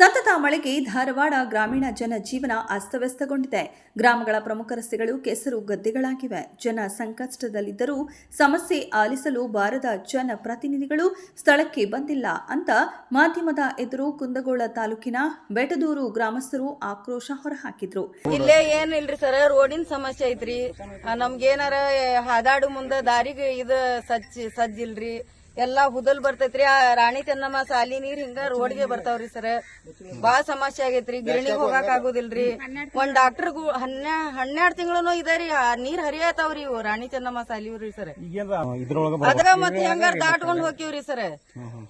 ಸತತ ಮಳೆಗೆ ಧಾರವಾಡ ಗ್ರಾಮೀಣ ಜನ ಜೀವನ ಅಸ್ತವ್ಯಸ್ತಗೊಂಡಿದೆ. ಗ್ರಾಮಗಳ ಪ್ರಮುಖ ರಸ್ತೆಗಳು ಕೆಸರು ಗದ್ದೆಗಳಾಗಿವೆ. ಜನ ಸಂಕಷ್ಟದಲ್ಲಿದ್ದರೂ ಸಮಸ್ಯೆ ಆಲಿಸಲು ಬಾರದ ಜನಪ್ರತಿನಿಧಿಗಳು ಸ್ಥಳಕ್ಕೆ ಬಂದಿಲ್ಲ ಅಂತ ಮಾಧ್ಯಮದ ಎದುರು ಕುಂದಗೋಳ ತಾಲೂಕಿನ ಬೆಟದೂರು ಗ್ರಾಮಸ್ಥರು ಆಕ್ರೋಶ ಹೊರಹಾಕಿದ್ರು. ಇಲ್ಲೇ ಏನಿಲ್ರಿ ಸರ್, ರೋಡಿನ ಸಮಸ್ಯೆ ಐತ್ರಿ. ನಮ್ಗೇನಾರ ಹಾದಾಡು ಮುಂದ ದಾರಿಗೆ ಇದು ಸಜ್ಜಿ, ಸಜ್ಜಿಲ್ರಿ. ಎಲ್ಲಾ ಹುದಲ್ ಬರ್ತೈತ್ರಿ. ಆ ರಾಣಿ ಚೆನ್ನಮ್ಮ ಸಾಲಿ ನೀರ್ ಹಿಂಗ ರೋಡ್ಗೆ ಬರ್ತಾವ್ರಿ ಸರ್. ಬಾಳ ಸಮಸ್ಯೆ ಆಗೈತ್ರಿ. ಗಿರಣಿಗ್ ಹೋಗಾಕ್ ಆಗುದಿಲ್ರಿ. ಒಂದ್ ಡಾಕ್ಟರ್ ಹನ್ನೆ ಹನ್ನೆರಡ್ ತಿಂಗಳು ಇದರಿ ಆ ನೀರ್ ಹರಿಯತಾವ್ರಿ ಇವು ರಾಣಿ ಚೆನ್ನಮ್ಮ ಸಾಲಿ ಸರ್. ಅದ್ರ ಮತ್ ಹೆಂಗಾರ ದಾಟ್ಕೊಂಡ್ ಹೋಗಿವ್ರಿ ಸರ್.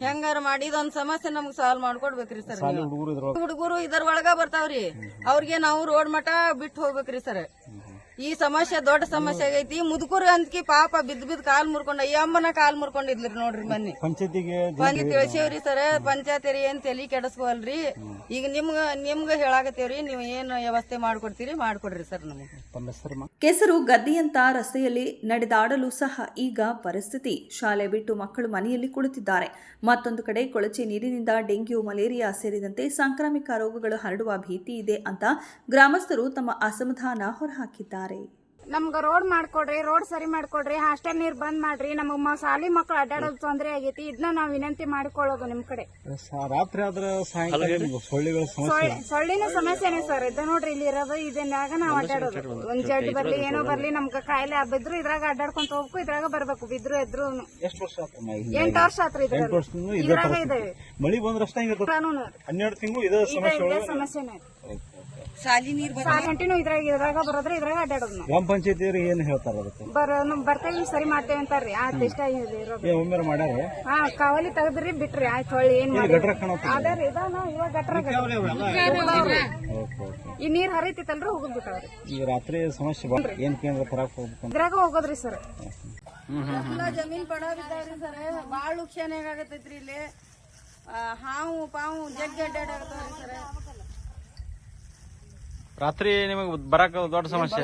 ಹೆಂಗಾರ ಮಾಡಿ ಇದೊಂದ್ ಸಮಸ್ಯೆ ನಮ್ಗ್ ಸಾಲ್ವ್ ಮಾಡ್ಕೊಡ್ಬೇಕ್ರಿ ಸರ್. ಹುಡುಗರು ಇದ್ರೊಳಗ. ಹುಡುಗರು ಇದರ ಒಳಗ ಬರ್ತಾವ್ರಿ. ಅವ್ರಿಗೆ ನಾವು ರೋಡ್ ಮಟ ಬಿಟ್ಟು ಹೋಗ್ಬೇಕ್ರಿ ಸರ್. ಈ ಸಮಸ್ಯೆ ದೊಡ್ಡ ಸಮಸ್ಯೆ ಆಗೈತಿ. ಮುದುಕರು ಅಂದ್ಕಿ ಪಾಪ ಬಿದ್ದ ಬಿದ್ದ ಕಾಲ್ ಮುರ್ಕೊಂಡ ಅಯ್ಯಮ್ಮನ ಕಾಲ್ ಮುರ್ಕೊಂಡಿದ್ಲಿ ನೋಡ್ರಿ ಮೊನ್ನೆ ಪಂಚಾಯತಿಗೆ ಬಂದಿ ತಿಳಿಸೇವ್ರಿ ಸರ್ ಪಂಚಾಯತಿರಿ ಏನ್ ತಲಿ ಕೆಡಸ್ಕೋಲ್ರಿ ಈಗ ನಿಮ್ಗ ನಿಮ್ಗ ಹೇಳಾಕತ್ತೇವ್ರಿ ನೀವ್ ಏನ್ ವ್ಯವಸ್ಥೆ ಮಾಡ್ಕೊಡ್ತೀರಿ ಮಾಡ್ಕೊಡ್ರಿ ಸರ್ ನಮಗೆ. ಕೆಸರು ಗದ್ದೆಯಂತ ರಸ್ತೆಯಲ್ಲಿ ನಡೆದಾಡಲು ಸಹ ಈಗ ಪರಿಸ್ಥಿತಿ. ಶಾಲೆ ಬಿಟ್ಟು ಮಕ್ಕಳು ಮನೆಯಲ್ಲಿ ಕುಳಿತಿದ್ದಾರೆ. ಮತ್ತೊಂದು ಕಡೆ ಕೊಳಚೆ ನೀರಿನಿಂದ ಡೆಂಗ್ಯೂ ಮಲೇರಿಯಾ ಸೇರಿದಂತೆ ಸಾಂಕ್ರಾಮಿಕ ರೋಗಗಳು ಹರಡುವ ಭೀತಿ ಇದೆ ಅಂತ ಗ್ರಾಮಸ್ಥರು ತಮ್ಮ ಅಸಮಾಧಾನ ಹೊರಹಾಕಿದ್ದಾರೆ. body. ನಮ್ಗ ರೋಡ್ ಮಾಡ್ಕೊಡ್ರಿ ರೋಡ್ ಸರಿ ಮಾಡ್ಕೊಡ್ರಿ ಹಾಸ್ಟೆಲ್ ನೀರ್ ಬಂದ್ ಮಾಡ್ರಿ ನಮಗ್ ಮ- ಶಾಲಿ ಮಕ್ಳು ಅಡ್ಡಾಡೋದ್ ತೊಂದ್ರೆ ಆಗೈತಿ ಇದನ್ನ ನಾವ್ ವಿನಂತಿ ಮಾಡ್ಕೊಳ್ಳೋದು ನಿಮ್ ಕಡೆ. ರಾತ್ರಿ ಆದ್ರ ಸೊಳ್ಳಿನ ಸಮಸ್ಯೆನೇ ಸರ್ ಇದ ನೋಡ್ರಿ ಇಲ್ಲಿ ಇರೋದು ಇದನ್ನಾಗ ನಾವ್ ಅಡ್ಡಾಡೋದು ಒಂದ್ ಜಡ್ ಬರ್ಲಿ ಏನೋ ಬರ್ಲಿ ನಮ್ಗ ಕಾಯಿಲೆ ಬಿದ್ರು ಇದ್ರಾಗ ಅಡ್ಡಾಡ್ಕೊಂತ ಹೋಗ್ಬೇಕು ಇದ್ರಾಗ ಬರ್ಬೇಕು ಬಿದ್ರು ಎದ್ರು. ಎಂಟ್ ವರ್ಷ ಆತ್ರಿ ಇದ್ರಾಗ ಇದಾವೆ ಮಳಿ ಬಂದ್ರಷ್ಟೇ ಹನ್ನೆರಡು ತಿಂಗಳು ಇದೇ ಸಮಸ್ಯೆನೇ. ಸಾಲಿ ನೀರ್ ಕಂಟಿನ್ಯೂ ಗಂಟೆನೂ ಇದ್ರಾಗ ಇದ್ರಾಗ ಬರೋದ್ರೆ ಇದ್ರಾಗ ಅಡ್ಡಾಡೋದು ಪಂಚಾಯತಿ ಏನ್ ಹೇಳ್ತಾರ ಅದಕ್ಕೆ? ಬರ ನಮ್ ಸರಿ ಮಾಡ್ತೇವೆ ಅಂತಾರ್ರಿ. ಆಯ್ತು ಇಷ್ಟ ಇದೆ ಇರೋದು. ಏ ಒಮ್ಮೆ ಮಾಡ್ಯಾರ? ಹಾ ಕಾವಲಿ ತೆಗದ್ರಿ ಬಿಟ್ರಿ ಆಯ್ತು ಹೊಳ್ಳಿ ಏನ್ ಗಟ್ರ ಕಾಣತ್ತ. ಅದಾರಿ ಇದಾನ ಇವಾಗ ಗಟ್ರ ಓಕೆ ಓಕೆ. ಈ ನೀರ್ ಹರಿತಿತ್ತಲ್ರಿ ಹೋಗುದ್ ಬಿಟ್ಟವ್ರಿ. ಈಗ ರಾತ್ರಿ ಸಮಸ್ಯೆ ಬಾ ಏನ್ ಕೇಂದ್ರ ತರಕ್ ಹೋಗ್ಬೇಕು ಇದ್ರಾಗ ಹೋಗೋದ್ರಿ ಸರ್. ಜಮೀನ್ ಪಡ ಬಿದ್ದಾವ್ರಿ ಸರ್. ಬಾಳ ನುಕ್ಸಾನ ಆಗತೈತ್ರಿ ಇಲ್ಲಿ. ಹಾವು ಪಾವು ಜಗ್ಗಿ ಅಡ್ಡಾಡಾಗತ್ತವ್ರಿ ಸರ್. ರಾತ್ರಿ ನಿಮಗೆ ಬರಕ ದೊಡ್ಡ ಸಮಸ್ಯೆ.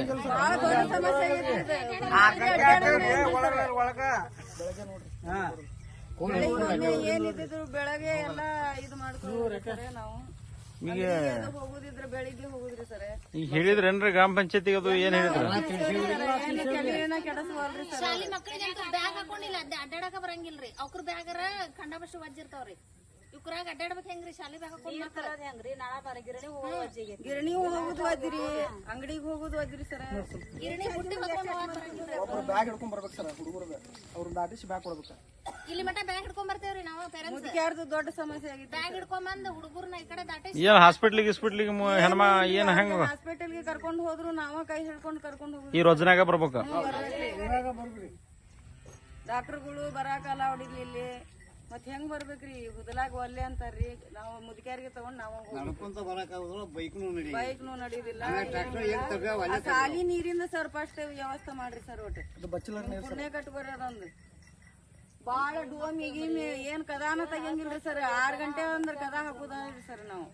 ಬೆಳಿಗ್ಗೆ ಒಮ್ಮೆ ಏನಿದ್ರು ಬೆಳಗ್ಗೆ ಎಲ್ಲ ಇದು ಮಾಡ್ಕೊಂಡು ನಾವು. ಈಗ ಹೇಳಿದ್ರೇನ್ರಿ ಗ್ರಾಮ ಪಂಚಾಯತಿಗೆ ಅದು ಏನ್ ಹೇಳಿದ್ರ? ಶಾಲಿ ಮಕ್ಕಳಿಗೆ ಬ್ಯಾಗ್ ಹಾಕೊಂಡಿಲ್ಲ ಅಡ್ಡ ಅಡ್ಡಾಡಕ ಬರಂಗಿಲ್ರಿ. ಅವ್ರ ಬ್ಯಾಗರ ಖಂಡಾಬಷ್ಟು ವಜ್ಜಿರ್ತಾವ್ರಿ. ಇವ್ರಾಗ ಅಡ್ಡಾಡ್ಬೇಕು ಹೆಂಗ್ರಿ? ಶಾಲಿ ಬ್ಯಾಗ್ ಹೆಂಗ್ರಿ? ಗಿರಣಿ ಹೋಗುದು ಅದಿರಿ ಅಂಗಡಿಗೆ ಹೋಗುದು ಅದಿರಿ ಸರ. ಗಿರಣಿ ಬರಂಗಿಲ್ರಿ ಬ್ಯಾಗ್ ಹಿಡ್ಕೊಂಡ್ ಬರ್ಬೇಕು ಸರ್ ಹುಡುಗರು ಅವ್ರ ದಾಟಿಸಿ ಬ್ಯಾಗ್ ಕೊಡ್ಬೇಕು. ಇಲ್ಲಿ ಮಟ ಬ್ಯಾಗ್ ಹಿಡ್ಕೊಂಡ್ ಬರ್ತೇವ್ರಿ ನಾವು ಪೇರೆಂಟ್ಸ್ ದೊಡ್ಡ ಸಮಸ್ಯೆ ಆಗಿದೆ ಬ್ಯಾಗ್ ಹಿಡ್ಕೊಂಡ್ ಬಂದ್ ಹುಡುಗರ್ನ ಈ ಕಡೆ ದಾಟಿಸಿ ಏನ್ ಹಾಸ್ಪಿಟ್ಲಿಗೆ ಗಿಸ್ಪಿಟ್ಲಿಗೆ ಹೆಣ್ಮ ಏನ್ ಹೆಂಗ ಹಾಸ್ಪಿಟಲ್ಗೆ ಕರ್ಕೊಂಡು ಹೋದ್ರು ನಾವ ಕೈ ಹಿಡ್ಕೊಂಡ್ ಕರ್ಕೊಂಡು ಹೋಗುದು. ಈ ರೋಜನಾಗ ಬರ್ಬೇಕು? ಡಾಕ್ಟರ್ಗಳು ಬರಾಕಲ್ಲ ಹೊಡಿಲಿ ಇಲ್ಲಿ ಮತ್ ಹೆಂಗ್ ಬರ್ಬೇಕ್ರಿ? ಹುದಲಾಗ ಒಲ್ಲೆ ಅಂತಾರ್ರಿ. ನಾವು ಮುದುಕ್ಯಾರಿಗೆ ತಗೊಂಡ್ ನಾವ್ ನಡ್ಕೊಂತ ಬರಕಾಗೋದಿಲ್ಲ ಬೈಕ್ನು ನಡಿ ಬೈಕ್ನು ನಡೀದಿಲ್ಲ. ಖಾಲಿ ನೀರಿಂದ ಸರ್ ಫಸ್ಟ್ ವ್ಯವಸ್ಥೆ ಮಾಡ್ರಿ ಸರ್ ಒಟ್ಟು. ಪುಣ್ಯ ಕಟ್ಬರೋದೊಂದು ಬಾಳ ಡೋಮಿ ಗೀಮಿ ಏನ್ ಕದಾನ ತೆಗಿಯಂಗಿಲ್ರಿ ಸರ್. ಆರ್ ಗಂಟೆ ಅಂದ್ರ ಕದಾ ಹಾಕುದ್ರಿ ಸರ್ ನಾವು.